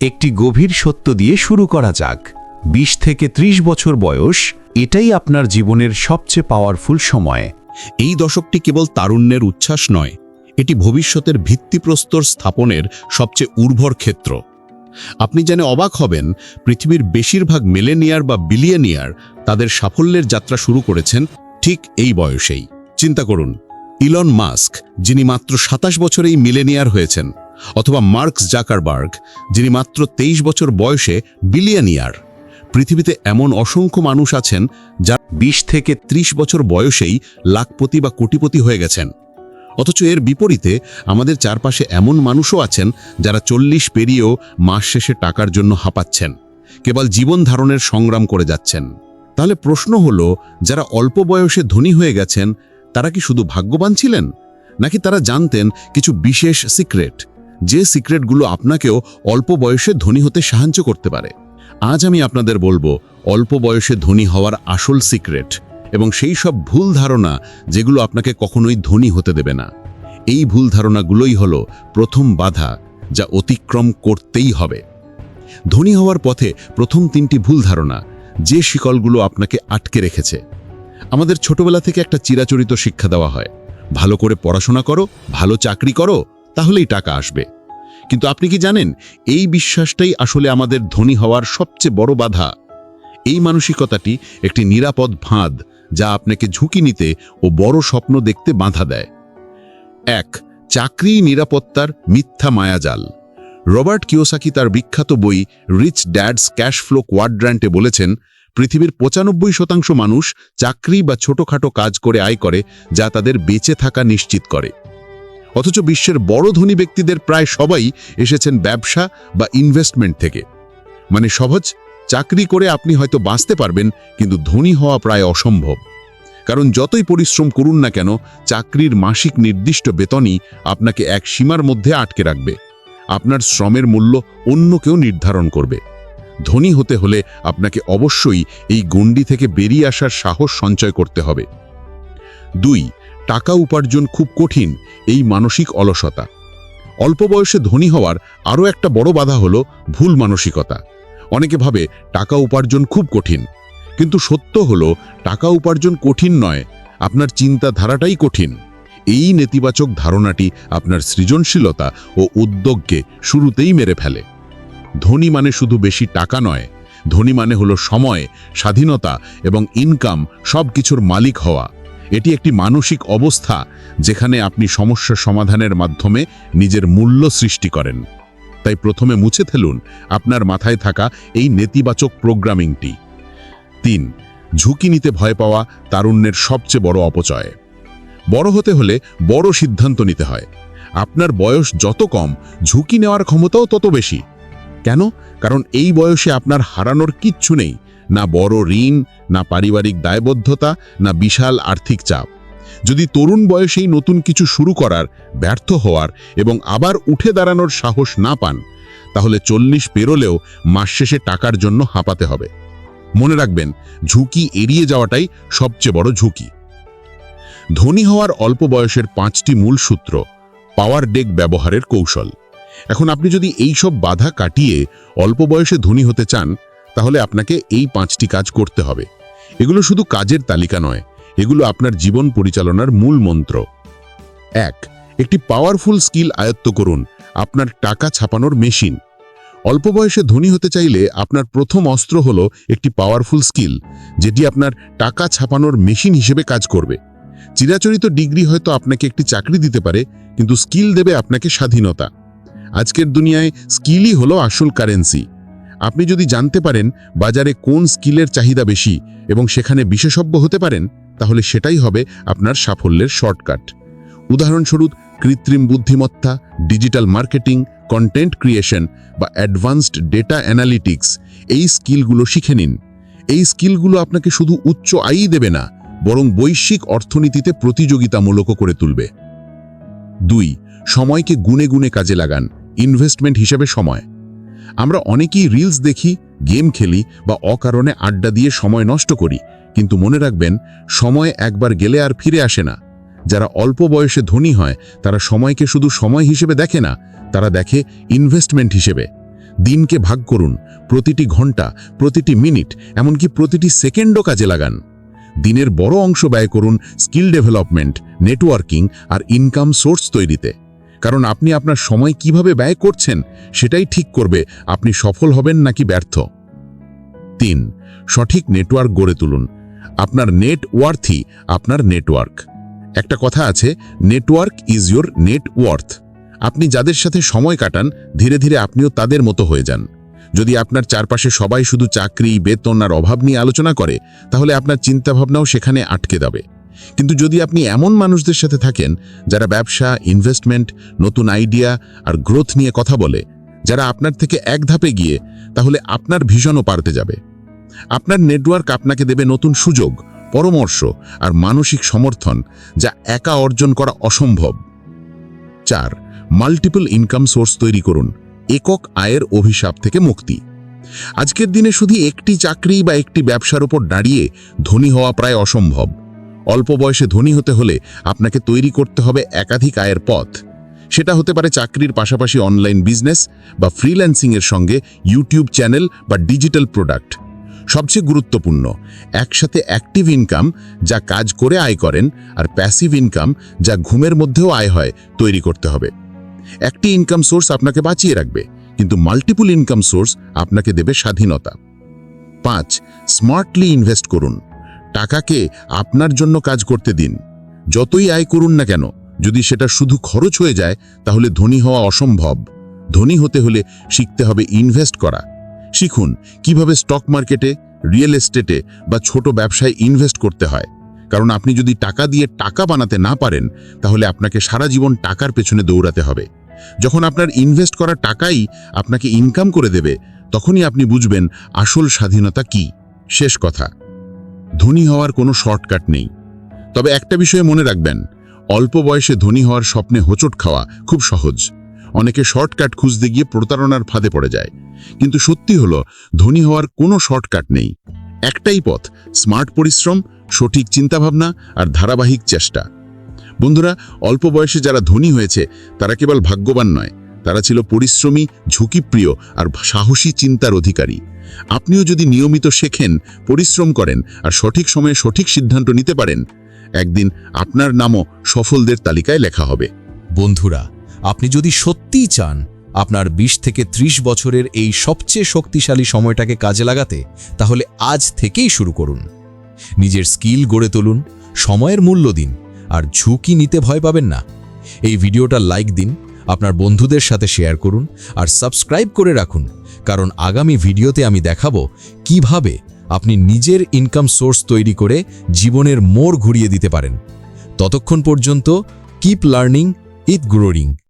একটি গভীর সত্য দিয়ে শুরু করা যাক। বিশ থেকে ত্রিশ বছর বয়স, এটাই আপনার জীবনের সবচেয়ে পাওয়ারফুল সময়। এই দশকটি কেবল তারুণ্যের উচ্ছ্বাস নয়, এটি ভবিষ্যতের ভিত্তিপ্রস্তর স্থাপনের সবচেয়ে উর্বর ক্ষেত্র। আপনি জেনে অবাক হবেন, পৃথিবীর বেশিরভাগ মিলেনিয়ার বা বিলিয়নিয়ার তাদের সাফল্যের যাত্রা শুরু করেছেন ঠিক এই বয়সেই। চিন্তা করুন, ইলন মাস্ক, যিনি মাত্র সাতাশ বছরেই মিলেনিয়ার হয়েছেন অথবা মার্কস জাকারবার্গ, যিনি মাত্র তেইশ বছর বয়সে বিলিয়নিয়ার। পৃথিবীতে এমন অসংখ্য মানুষ আছেন যারা বিশ থেকে ত্রিশ বছর বয়সেই লাখপতি বা কোটিপতি হয়ে গেছেন। অথচ এর বিপরীতে আমাদের চারপাশে এমন মানুষও আছেন যারা চল্লিশ পেরিয়েও মাস শেষে টাকার জন্য হাঁপাচ্ছেন, কেবল জীবন ধারণের সংগ্রাম করে যাচ্ছেন। তাহলে প্রশ্ন হলো, যারা অল্প বয়সে ধনী হয়ে গেছেন, তারা কি শুধু ভাগ্যবান ছিলেন? নাকি তারা জানতেন কিছু বিশেষ সিক্রেট? যে সিক্রেটগুলো আপনাকেও অল্প বয়সে ধনী হতে সাহায্য করতে পারে। আজ আমি আপনাদের বলব, অল্প বয়সে ধনী হওয়ার আসল সিক্রেট এবং সেই সব ভুল ধারণা যেগুলো আপনাকে কখনোই ধনী হতে দেবে না। এই ভুল ধারণাগুলোই হলো প্রথম বাধা যা অতিক্রম করতেই হবে। ধনী হওয়ার পথে প্রথম তিনটি ভুল ধারণা, যে শিকলগুলো আপনাকে আটকে রেখেছে। আমাদের ছোটবেলা থেকে একটা চিরাচরিত শিক্ষা দেওয়া হয়, ভালো করে পড়াশোনা করো, ভালো চাকরি করো, তাহলেই টাকা আসবে। কিন্তু আপনি কি জানেন, এই বিশ্বাসটাই আসলে আমাদের ধনী হওয়ার সবচেয়ে বড় বাধা। এই মানসিকতাটি একটি নিরাপদ ফাঁদ যা আপনাকে ঝুঁকি নিতে ও বড় স্বপ্ন দেখতে বাধা দেয়। এক, চাকরি নিরাপত্তার মিথ্যা মায়াজাল। রবার্ট কিওসাকি তার বিখ্যাত বই রিচ ড্যাডস ক্যাশ ফ্লো কোয়াড্র্যান্টে বলেছেন, পৃথিবীর পঁচানব্বই শতাংশ মানুষ চাকরি বা ছোটখাটো কাজ করে আয় করে যা তাদের বেঁচে থাকা নিশ্চিত করে। অথচ বিশ্বের বড় ধনী ব্যক্তিদের প্রায় সবাই এসেছেন ব্যবসা বা ইনভেস্টমেন্ট থেকে। মানে সহজ, চাকরি করে আপনি হয়তো বাঁচতে পারবেন, কিন্তু ধনী হওয়া প্রায় অসম্ভব। কারণ যতই পরিশ্রম করুন না কেন, চাকরির মাসিক নির্দিষ্ট বেতনই আপনাকে এক সীমার মধ্যে আটকে রাখবে। আপনার শ্রমের মূল্য অন্য কেউ নির্ধারণ করবে। ধনী হতে হলে আপনাকে অবশ্যই এই গণ্ডি থেকে বেরিয়ে আসার সাহস সঞ্চয় করতে হবে। দুই টাকা উপার্জন খুব কঠিন এই মানসিক অলসতা। অল্প বয়সে ধনী হওয়ার আরও একটা বড় বাধা হলো ভুল মানসিকতা। অনেকে ভাবে টাকা উপার্জন খুব কঠিন। কিন্তু সত্য হলো টাকা উপার্জন কঠিন নয়, আপনার চিন্তাধারাটাই কঠিন। এই নেতিবাচক ধারণাটি আপনার সৃজনশীলতা ও উদ্যোগকে শুরুতেই মেরে ফেলে। ধনী মানে শুধু বেশি টাকা নয়, ধনী মানে হলো সময়, স্বাধীনতা এবং ইনকাম সব কিছুর মালিক হওয়া। এটি একটি মানসিক অবস্থা যেখানে আপনি সমস্যা সমাধানের মাধ্যমে নিজের মূল্য সৃষ্টি করেন। তাই প্রথমে মুছে ফেলুন আপনার মাথায় থাকা এই নেতিবাচক প্রোগ্রামিংটি। তিন, ঝুঁকি নিতে ভয় পাওয়া তারুণ্যের সবচেয়ে বড় অপচয়। বড় হতে হলে বড় সিদ্ধান্ত নিতে হয়। আপনার বয়স যত কম, ঝুঁকি নেওয়ার ক্ষমতাও তত বেশি। কেন? কারণ এই বয়সে আপনার হারানোর কিচ্ছু নেই। না বড় ঋণ, না পারিবারিক দায়বদ্ধতা, না বিশাল আর্থিক চাপ। যদি তরুণ বয়সেই নতুন কিছু শুরু করার, ব্যর্থ হওয়ার এবং আবার উঠে দাঁড়ানোর সাহস না পান, তাহলে চল্লিশ পেরোলেও মাস শেষে টাকার জন্য হাঁপাতে হবে। মনে রাখবেন, ঝুঁকি এড়িয়ে যাওয়াটাই সবচেয়ে বড় ঝুঁকি। ধনী হওয়ার অল্প বয়সের পাঁচটি মূল সূত্র, পাওয়ার ডেক ব্যবহারের কৌশল। এখন আপনি যদি এই সব বাধা কাটিয়ে অল্প বয়সে ধনী হতে চান, তাহলে আপনাকে এই পাঁচটি কাজ করতে হবে। এগুলো শুধু কাজের তালিকা নয়, এগুলো আপনার জীবন পরিচালনার মূল মন্ত্র। এক, একটি পাওয়ারফুল স্কিল আয়ত্ত করুন, আপনার টাকা ছাপানোর মেশিন। অল্প বয়সে ধনী হতে চাইলে আপনার প্রথম অস্ত্র হলো একটি পাওয়ারফুল স্কিল যেটি আপনার টাকা ছাপানোর মেশিন হিসেবে কাজ করবে। চিরাচরিত ডিগ্রি হয়তো আপনাকে একটি চাকরি দিতে পারে, কিন্তু স্কিল দেবে আপনাকে স্বাধীনতা। আজকের দুনিয়ায় স্কিলই হলো আসল কারেন্সি আপনি যদি জানতে পারেন বাজারে কোন স্কিলের চাহিদা বেশি এবং সেখানে বিশেষজ্ঞ হতে পারেন, তাহলে সেটাই হবে আপনার সাফল্যের শর্টকাট উদাহরণস্বরূপ কৃত্রিম বুদ্ধিমত্তা ডিজিটাল মার্কেটিং কন্টেন্ট ক্রিয়েশন বা অ্যাডভান্সড ডেটা অ্যানালিটিক্স এই স্কিলগুলো শিখে নিন। এই স্কিলগুলো আপনাকে শুধু উচ্চ আয়ই দেবে না, বরং বৈশ্বিক অর্থনীতিতে প্রতিযোগিতামূলক করে তুলবে। দুই সময়কে গুনে গুনে কাজে লাগান। ইনভেস্টমেন্ট হিসেবে সময়। আমরা অনেকেই রিলস দেখি গেম খেলি বা অকারণে আড্ডা দিয়ে সময় নষ্ট করি। কিন্তু মনে রাখবেন, সময় একবার গেলে আর ফিরে আসে না। যারা অল্প বয়সে ধনী হয়, তারা সময়কে শুধু সময় হিসেবে দেখে না, তারা দেখে ইনভেস্টমেন্ট হিসেবে। দিনকে ভাগ করুন, প্রতিটি ঘণ্টা, প্রতিটি মিনিট এমনকি প্রতিটি সেকেন্ডও কাজে লাগান। দিনের বড় অংশ ব্যয় করুন স্কিল ডেভেলপমেন্ট নেটওয়ার্কিং আর ইনকাম সোর্স তৈরিতে। কারণ আপনি আপনার সময় কীভাবে ব্যয় করছেন সেটাই ঠিক করবে। আপনি সফল হবেন নাকি ব্যর্থ? তিন, সঠিক নেটওয়ার্ক গড়ে তুলুন। আপনার নেটওয়ার্থই আপনার নেটওয়ার্ক একটা কথা আছে নেটওয়ার্ক ইজ ইয়োর নেটওয়ার্থ আপনি যাদের সাথে সময় কাটান, ধীরে ধীরে আপনিও তাদের মতো হয়ে যান। যদি আপনার চারপাশে সবাই শুধু চাকরি, বেতন আর অভাব নিয়ে আলোচনা করে, তাহলে আপনার চিন্তাভাবনাও সেখানে আটকে যাবে। কিন্তু যদি আপনি এমন মানুষদের সাথে থাকেন যারা ব্যবসা ইনভেস্টমেন্ট নতুন আইডিয়া আর গ্রোথ নিয়ে কথা বলে, যারা আপনার থেকে এক ধাপে গিয়ে তাহলে আপনার ভিশনও পারতে যাবে। আপনার নেটওয়ার্ক আপনাকে দেবে নতুন সুযোগ, পরামর্শ আর মানসিক সমর্থন যা একা অর্জন করা অসম্ভব। চার মাল্টিপল ইনকাম সোর্স তৈরি করুন, একক আয়ের অভিশাপ থেকে মুক্তি। আজকের দিনে শুধু একটি চাকরি বা একটি ব্যবসার উপর দাঁড়িয়ে ধনী হওয়া প্রায় অসম্ভব। অল্প বয়সে ধনী হতে হলে আপনাকে তৈরি করতে হবে একাধিক আয়ের পথ। সেটা হতে পারে চাকরির পাশাপাশি অনলাইন বিজনেস বা ফ্রিল্যান্সিংয়ের সঙ্গে ইউটিউব চ্যানেল বা ডিজিটাল প্রোডাক্ট। সবচেয়ে গুরুত্বপূর্ণ, একসাথে অ্যাক্টিভ ইনকাম যা কাজ করে আয় করেন আর প্যাসিভ ইনকাম যা ঘুমের মধ্যেও আয় হয় তৈরি করতে হবে। একটি ইনকাম সোর্স আপনাকে বাঁচিয়ে রাখবে, কিন্তু মাল্টিপুল ইনকাম সোর্স আপনাকে দেবে স্বাধীনতা। পাঁচ, স্মার্টলি ইনভেস্ট করুন। টাকাকে আপনার জন্য কাজ করতে দিন। যতই আয় করুন না কেন, যদি সেটা শুধু খরচ হয়ে যায়, তাহলে ধনী হওয়া অসম্ভব। ধনী হতে হলে শিখতে হবে ইনভেস্ট করা। শিখুন কীভাবে স্টক মার্কেটে রিয়েল এস্টেটে বা ছোট ব্যবসায় ইনভেস্ট করতে হয়। কারণ আপনি যদি টাকা দিয়ে টাকা বানাতে না পারেন, তাহলে আপনাকে সারা জীবন টাকার পেছনে দৌড়াতে হবে। যখন আপনার ইনভেস্ট করা টাকাই আপনাকে ইনকাম করে দেবে, তখনই আপনি বুঝবেন আসল স্বাধীনতা কি। শেষ কথা। ধনী হওয়ার কোনো শর্টকাট নেই। তবে একটা বিষয়ে মনে রাখবেন, অল্প বয়সে ধনী হওয়ার স্বপ্নে হোঁচট খাওয়া খুব সহজ। অনেকে শর্টকাট খুঁজতে গিয়ে প্রতারণার ফাঁদে পড়ে যায়। কিন্তু সত্যি হলো, ধনী হওয়ার কোনো শর্টকাট নেই। একটাই পথ, স্মার্ট পরিশ্রম, সঠিক চিন্তাভাবনা আর ধারাবাহিক চেষ্টা। বন্ধুরা, অল্প বয়সে যারা ধনী হয়েছে, তারা কেবল ভাগ্যবান নয়। তারা ছিল পরিশ্রমী, ঝুঁকিপ্রিয় আর সাহসী চিন্তার অধিকারী। আপনিও যদি নিয়মিত শেখেন, পরিশ্রম করেন আর সঠিক সময়ে সঠিক সিদ্ধান্ত নিতে পারেন, একদিন আপনার নামও সফলদের তালিকায় লেখা হবে। বন্ধুরা, আপনি যদি সত্যিই চান আপনার ২০ থেকে ৩০ বছরের এই সবচেয়ে শক্তিশালী সময়টাকে কাজে লাগাতে, তাহলে আজ থেকেই শুরু করুন। নিজের স্কিল গড়ে তুলুন, সময়ের মূল্য দিন, আর ঝুঁকি নিতে ভয় পাবেন না। এই ভিডিওটা লাইক দিন, আপনার বন্ধুদের সাথে শেয়ার করুন, আর সাবস্ক্রাইব করে রাখুন। কারণ আগামী ভিডিওতে আমি দেখাবো কীভাবে আপনি নিজের ইনকাম সোর্স তৈরি করে জীবনের মোড় ঘুরিয়ে দিতে পারেন। ততক্ষণ পর্যন্ত কিপ লার্নিং ইট গ্রোরিং